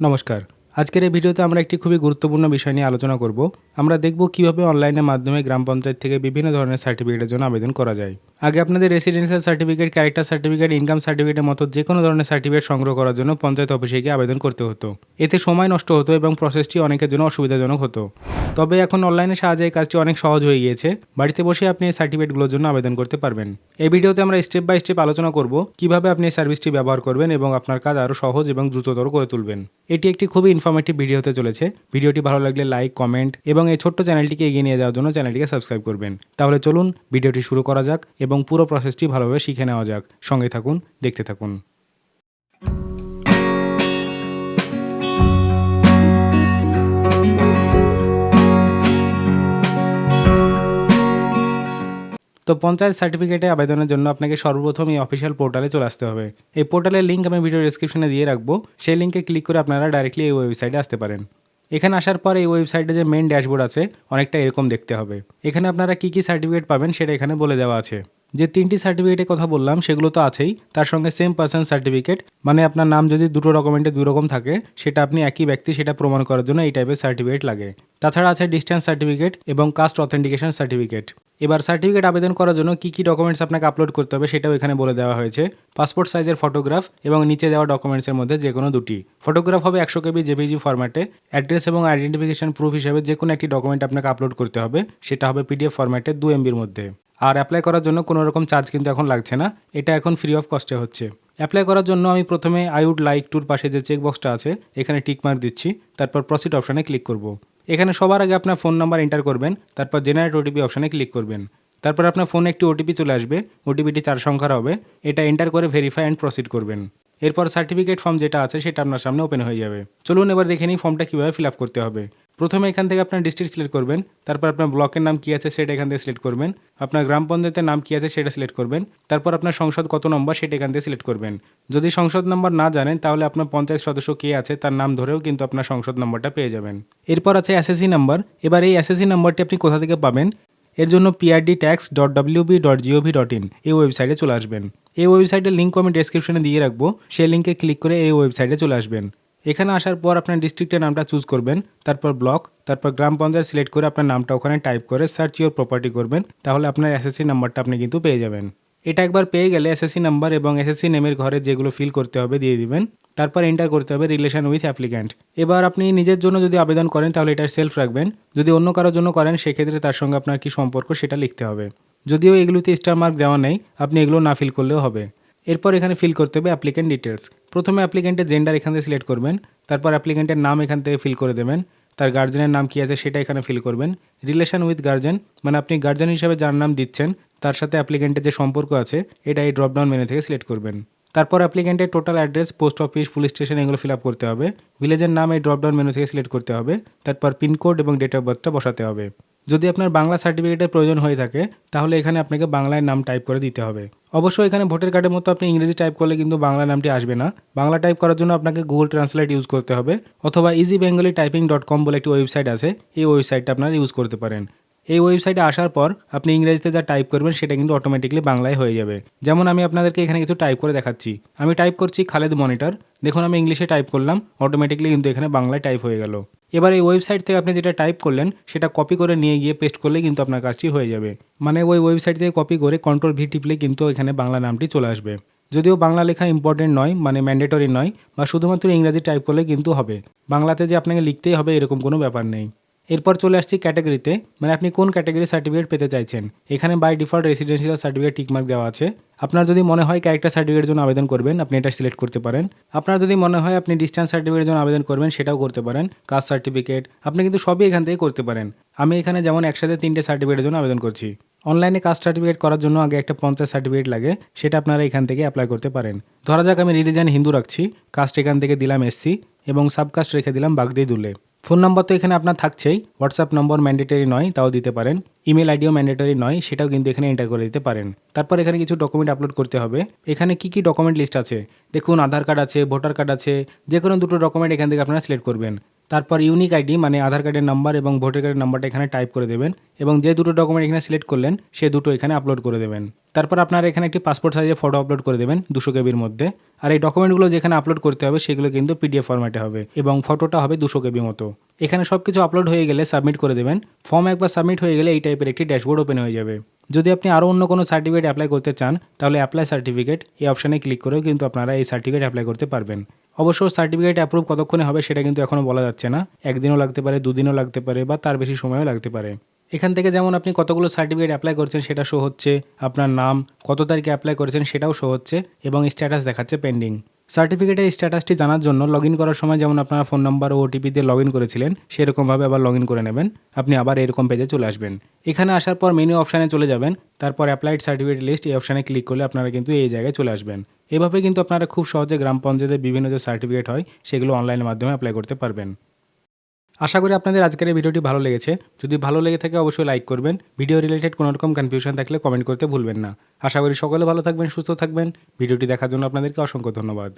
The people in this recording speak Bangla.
নমস্কার। আজকের এই ভিডিওতে আমরা একটি খুবই গুরুত্বপূর্ণ বিষয় নিয়ে আলোচনা করব। আমরা দেখব কীভাবে অনলাইনের মাধ্যমে গ্রাম পঞ্চায়েত থেকে বিভিন্ন ধরনের সার্টিফিকেটের জন্য আবেদন করা যায়। আগে আপনাদের residential certificate character certificate income সার্টিফিকেটের মতো যে কোনো ধরনের সার্টিফিকেট সংগ্রহ করার জন্য পঞ্চায়েত অফিসে গিয়ে আবেদন করতে হতো। এতে সময় নষ্ট হতো এবং প্রসেসটি অনেকের জন্য অসুবিধাজনক হতো। তবে এখন অনলাইনের সাহায্যে এই কাজটি অনেক সহজ হয়ে গিয়েছে। বাড়িতে বসে আপনি এই সার্টিফিকেটগুলোর জন্য আবেদন করতে পারবেন। এই ভিডিওতে আমরা স্টেপ বাই স্টেপ আলোচনা করব কীভাবে আপনি এই সার্ভিসটি ব্যবহার করবেন এবং আপনার কাজ আরও সহজ এবং দ্রুততর করে তুলবেন। এটি একটি খুবই ইনফরমেটিভ ভিডিও হতে চলেছে। ভিডিওটি ভালো লাগলে লাইক কমেন্ট এবং এই ছোট্ট চ্যানেলটিকে এগিয়ে নিয়ে যাওয়ার জন্য চ্যানেলটিকে সাবস্ক্রাইব করবেন। তাহলে চলুন ভিডিওটি শুরু করা যাক এবং পুরো প্রসেসটি ভালোভাবে শিখে নেওয়া যাক। সঙ্গে থাকুন, দেখতে থাকুন। তো পঞ্চায়েত সার্টিফিকেটে আবেদনের জন্য আপনাকে সর্বপ্রথম এই অফিসিয়াল পোর্টালে চলে আসতে হবে। এই পোর্টালের লিঙ্ক আমি ভিডিও ডিসক্রিপশনে দিয়ে রাখব। সেই লিঙ্কে ক্লিক করে আপনারা ডাইরেক্টলি এই ওয়েবসাইটে আসতে পারেন। এখানে আসার পর এই ওয়েবসাইটে যে মেন ড্যাশবোর্ড আছে, অনেকটা এরকম দেখতে হবে। এখানে আপনারা কী কী সার্টিফিকেট পাবেন সেটা এখানে বলে দেওয়া আছে। যে তিনটি সার্টিফিকেটের কথা বললাম, সেগুলো তো আছেই। তার সঙ্গে সেম পার্সন সার্টিফিকেট মানে আপনার নাম যদি দুটো ডকুমেন্টে দুই রকম থাকে, সেটা আপনি একই ব্যক্তি সেটা প্রমাণ করার জন্য এই টাইপের সার্টিফিকেট লাগে। তাছাড়া আছে ডিস্ট্যান্স সার্টিফিকেট এবং কাস্ট অথেন্টিকেশন সার্টিফিকেট এবার সার্টিফিকেট আবেদন করার জন্য কী কী ডকুমেন্টস আপনাকে আপলোড করতে হবে সেটাও এখানে বলে দেওয়া হয়েছে। পাসপোর্ট সাইজের ফটোগ্রাফ এবং নিচে দেওয়া ডকুমেন্টসের মধ্যে যে কোনো দুটি। ফটোগ্রাফ হবে একশো কেবি জেপিজি ফরম্যাটে অ্যাড্রেস এবং আইডেন্টিফিকেশন প্রুফ হিসেবে যে কোনো একটি ডকুমেন্ট আপনাকে আপলোড করতে হবে। সেটা হবে পিডিএফ ফরম্যাটে দু এমবির মধ্যে। আর অ্যাপ্লাই করার জন্য কোনো রকম চার্জ কিন্তু এখন লাগছে না। এটা এখন ফ্রি অফ কস্টে হচ্ছে। অ্যাপ্লাই করার জন্য আমি প্রথমে আই উড লাইক টুর পাশে যে চেকবক্সটা আছে, এখানে টিক মার্ক দিচ্ছি। তারপর প্রসিড অপশানে ক্লিক করব। এখানে সবার আগে আপনার ফোন নাম্বার এন্টার করবেন, তারপর জেনারেট ওটিপি অপশানে ক্লিক করবেন। তারপর আপনার ফোনে একটি ওটিপি চলে আসবে ওটিপিটি চার সংখ্যার হবে, এটা এন্টার করে ভেরিফাই অ্যান্ড প্রসিড করবেন। এরপর সার্টিফিকেট ফর্ম যেটা আছে সেটা আপনার সামনে ওপেন হয়ে যাবে। চলুন এবার দেখে নিই ফর্মটা কীভাবে ফিল আপ করতে হবে। প্রথমে এখান থেকে আপনার ডিস্ট্রিক্ট সিলেক্ট করবেন, তারপর আপনার ব্লকের নাম কী আছে সেটা এখান থেকে সিলেক্ট করবেন, আপনার গ্রাম পঞ্চায়েতের নাম কী আছে সেটা সিলেক্ট করবেন, তারপর আপনার সংসদ কত নম্বর সেটা এখান থেকে সিলেক্ট করবেন। যদি সংসদ নম্বর না জানেন, তাহলে আপনার পঞ্চায়েত সদস্য কে আছে তার নাম ধরেও কিন্তু আপনার সংসদ নম্বরটা পেয়ে যাবেন। এরপর আছে এসএসসি নাম্বার এবার এই এসএসসি নাম্বারটি আপনি কোথা থেকে পাবেন? এর জন্য PRD tax dot WB dot GOV dot in এই ওয়েবসাইটে চলে আসবেন। এই ওয়েবসাইটের লিঙ্ক আমি ডেসক্রিপশনে দিয়ে রাখব। সেই লিঙ্কে ক্লিক করে এই ওয়েবসাইটে চলে আসবেন। এখানে আসার পর আপনার ডিস্ট্রিক্টের নামটা চুজ করবেন, তারপর ব্লক তারপর গ্রাম পঞ্চায়েত সিলেক্ট করে আপনার নামটা ওখানে টাইপ করে সার্চ ইউর প্রপার্টি করবেন, তাহলে আপনার এসএসসি নাম্বারটা আপনি কিন্তু পেয়ে যাবেন। এটা একবার পেয়ে গেলে এসএসসি নাম্বার এবং এসএসসি নেমের ঘরে যেগুলো ফিল করতে হবে দিয়ে দিবেন। তারপর এন্টার করতে হবে রিলেশন উইথ অ্যাপ্লিক্যান্ট এবার আপনি নিজের জন্য যদি আবেদন করেন, তাহলে এটা সেলফ রাখবেন। যদি অন্য কারোর জন্য করেন, সেক্ষেত্রে তার সঙ্গে আপনার কী সম্পর্ক সেটা লিখতে হবে। যদিও এগুলোতে স্টার মার্ক দেওয়া নেই, আপনি এগুলো না ফিল করলেও হবে। এরপর এখানে ফিল করতে হবে অ্যাপ্লিক্যান্ট ডিটেলস প্রথমে অ্যাপ্লিক্যান্টের জেন্ডার এখান থেকে সিলেক্ট করবেন। তারপর অ্যাপ্লিক্যান্টের নাম এখান থেকে ফিল করে দেবেন। তার গার্জেনের নাম কী আছে সেটা এখানে ফিল করবেন। রিলেশন উইথ গার্জেন মানে আপনি গার্জেন হিসাবে যার নাম দিচ্ছেন, তার সাথে অ্যাপ্লিকেন্টের যে সম্পর্ক আছে, এটা এই ড্রপডাউন মেনু থেকে সিলেক্ট করবেন। তারপর অ্যাপ্লিকেন্টের total address post office police station এগুলো ফিল আপ করতে হবে। ভিলেজের নাম এই ড্রপডাউন মেনু থেকে সিলেক্ট করতে হবে। তারপর পিনকোড এবং ডেট অফ বার্থটা বসাতে হবে। যদি আপনার বাংলা সার্টিফিকেটের প্রয়োজন হয়ে থাকে, তাহলে এখানে আপনাকে বাংলায় নাম টাইপ করে দিতে হবে। অবশ্যই এখানে ভোটার কার্ডের মতো আপনি ইংরেজি টাইপ করলে কিন্তু বাংলা নামটি আসবে না। বাংলা টাইপ করার জন্য আপনাকে গুগল ট্রান্সলেট ইউজ করতে হবে, অথবা easy Bengali typing dot com বলে একটি ওয়েবসাইট আছে, এই ওয়েবসাইটটা আপনারা ইউজ করতে পারেন। এই ওয়েবসাইটে আসার পর আপনি ইংরেজিতে যা টাইপ করবেন সেটা কিন্তু অটোমেটিকলি বাংলায় হয়ে যাবে। যেমন আমি আপনাদেরকে এখানে কিছু টাইপ করে দেখাচ্ছি। আমি টাইপ করছি খালেদ মনিটর দেখুন আমি ইংলিশে টাইপ করলাম অটোমেটিকলি কিন্তু এখানে বাংলায় টাইপ হয়ে গেল। এবার এই ওয়েবসাইট থেকে আপনি যেটা টাইপ করলেন, সেটা কপি করে নিয়ে গিয়ে পেস্ট করলে কিন্তু আপনার কাজটি হয়ে যাবে। মানে ওই ওয়েবসাইট থেকে কপি করে কন্ট্রোল ভি টিপলে কিন্তু এখানে বাংলা নামটি চলে আসবে। যদিও বাংলা লেখা ইম্পর্টেন্ট নয় মানে ম্যান্ডেটরি নয়, বা শুধুমাত্র ইংরাজি টাইপ করলে কিন্তু হবে। বাংলাতে যে আপনাকে লিখতেই হবে এরকম কোনো ব্যাপার নেই। এরপর চলে আসছি ক্যাটাগরিতে মানে আপনি কোন ক্যাটাগরি সার্টিফিকেট পেতে চাইছেন? এখানে by default residential certificate tick mark দেওয়া আছে। আপনার যদি মনে হয় ক্যারেক্টার সার্টিফিকেটের জন্য আবেদন করবেন, আপনি এটা সিলেক্ট করতে পারেন। আপনার যদি মনে হয় আপনি ডিস্টেন্স সার্টিফিকেটের জন্য আবেদন করবেন, সেটাও করতে পারেন। কাস্ট সার্টিফিকেট আপনি কিন্তু সবই এখান থেকে করতে পারেন। আমি এখানে যেমন একসাথে তিনটে সার্টিফিকেটের জন্য আবেদন করছি। অনলাইনে কাস্ট সার্টিফিকেট করার জন্য আগে একটা পঞ্চাশ সার্টিফিকেট লাগে, সেটা আপনারা এখান থেকে অ্যাপ্লাই করতে পারেন। ধরা যাক আমি রিলিজিয়ান হিন্দু রাখছি কাস্ট এখান থেকে দিলাম এসসি এবং সাবকাস্ট রেখে দিলাম বাগদি দুলে। ফোন নাম্বার তো এখানে আপনার থাকছেই হোয়াটসঅ্যাপ নম্বর ম্যান্ডেটরি নয়, তাও দিতে পারেন। ইমেল আইডিও ম্যান্ডেটরি নয়, সেটাও কিন্তু এখানে এন্টার করে দিতে পারেন। তারপর এখানে কিছু ডকুমেন্ট আপলোড করতে হবে। এখানে কি কি ডকুমেন্ট লিস্ট আছে? দেখুন, আধার কার্ড আছে ভোটার কার্ড আছে যে কোনো দুটো ডকুমেন্ট এখান থেকে আপনারা সিলেক্ট করবেন। তারপর ইউনিক আইডি মানে আধার কার্ডের নাম্বার এবং ভোটার কার্ডের নাম্বারটা এখানে টাইপ করে দেবেন এবং যে দুটো ডকুমেন্ট এখানে সিলেক্ট করলেন, সে দুটো এখানে আপলোড করে দেবেন। তারপর আপনারা এখানে একটি পাসপোর্ট সাইজের ফটো আপলোড করে দেবেন দুশো কেবির মধ্যে। আর এই ডকুমেন্টগুলো যেখানে আপলোড করতে হবে, সেগুলো কিন্তু পিডিএফ ফরম্যাটে হবে এবং ফটোটা হবে দুশো কেবি মতো। এখানে সব কিছু আপলোড হয়ে গেলে সাবমিট করে দেবেন। ফর্ম একবার সাবমিট হয়ে গেলে এই টাইপের একটি ড্যাশবোর্ড ওপেন হয়ে যাবে। যদি আপনি আরও অন্য কোনো সার্টিফিকেট অ্যাপ্লাই করতে চান, তাহলে অ্যাপ্লাই সার্টিফিকেট এই অপশানে ক্লিক করেও কিন্তু আপনারা এই সার্টিফিকেট অ্যাপ্লাই করতে পারবেন। অবশ্য সার্টিফিকেট অ্যাপ্রুভ কতক্ষণে হবে সেটা কিন্তু এখনও বলা যাচ্ছে না। একদিনও লাগতে পারে, দুদিনও লাগতে পারে বা তার বেশি সময়ও লাগতে পারে। এখান থেকে যেমন আপনি কতগুলো সার্টিফিকেট অ্যাপ্লাই করছেন সেটা শো হচ্ছে, আপনার নাম, কত তারিখে অ্যাপ্লাই করেছেন সেটাও শো হচ্ছে, এবং স্ট্যাটাস দেখাচ্ছে পেন্ডিং সার্টিফিকেটের স্ট্যাটাসটি জানার জন্য লগ করার সময় যেমন আপনারা ফোন নাম্বার ও ওটিপি দিয়ে লগ করেছিলেন, সেরকমভাবে আবার লগ করে নেবেন, আপনি আবার এরকম পেজে চলে আসবেন। এখানে আসার পর মেনু অপশানে চলে যাবেন, তারপর অ্যাপ্লাইড সার্টিফিকেট লিস্ট এই অপশানে ক্লিক করলে আপনারা কিন্তু এই জায়গায় চলে আসবেন। এভাবে কিন্তু আপনারা খুব সহজে গ্রাম পঞ্চায়েতের বিভিন্ন যে সার্টিফিকেট হয়, সেগুলো অনলাইনের মাধ্যমে অ্যাপ্লাই করতে পারবেন। আশা করি আপনাদের আজকের এই ভিডিওটি ভালো লেগেছে। যদি ভালো লেগে থাকে অবশ্যই লাইক করবেন। ভিডিও রিলেটেড কোনো রকম কনফিউশন থাকলে কমেন্ট করতে ভুলবেন না। আশা করি সকলে ভালো থাকবেন, সুস্থ থাকবেন। ভিডিওটি দেখার জন্য আপনাদেরকে অসংখ্য ধন্যবাদ।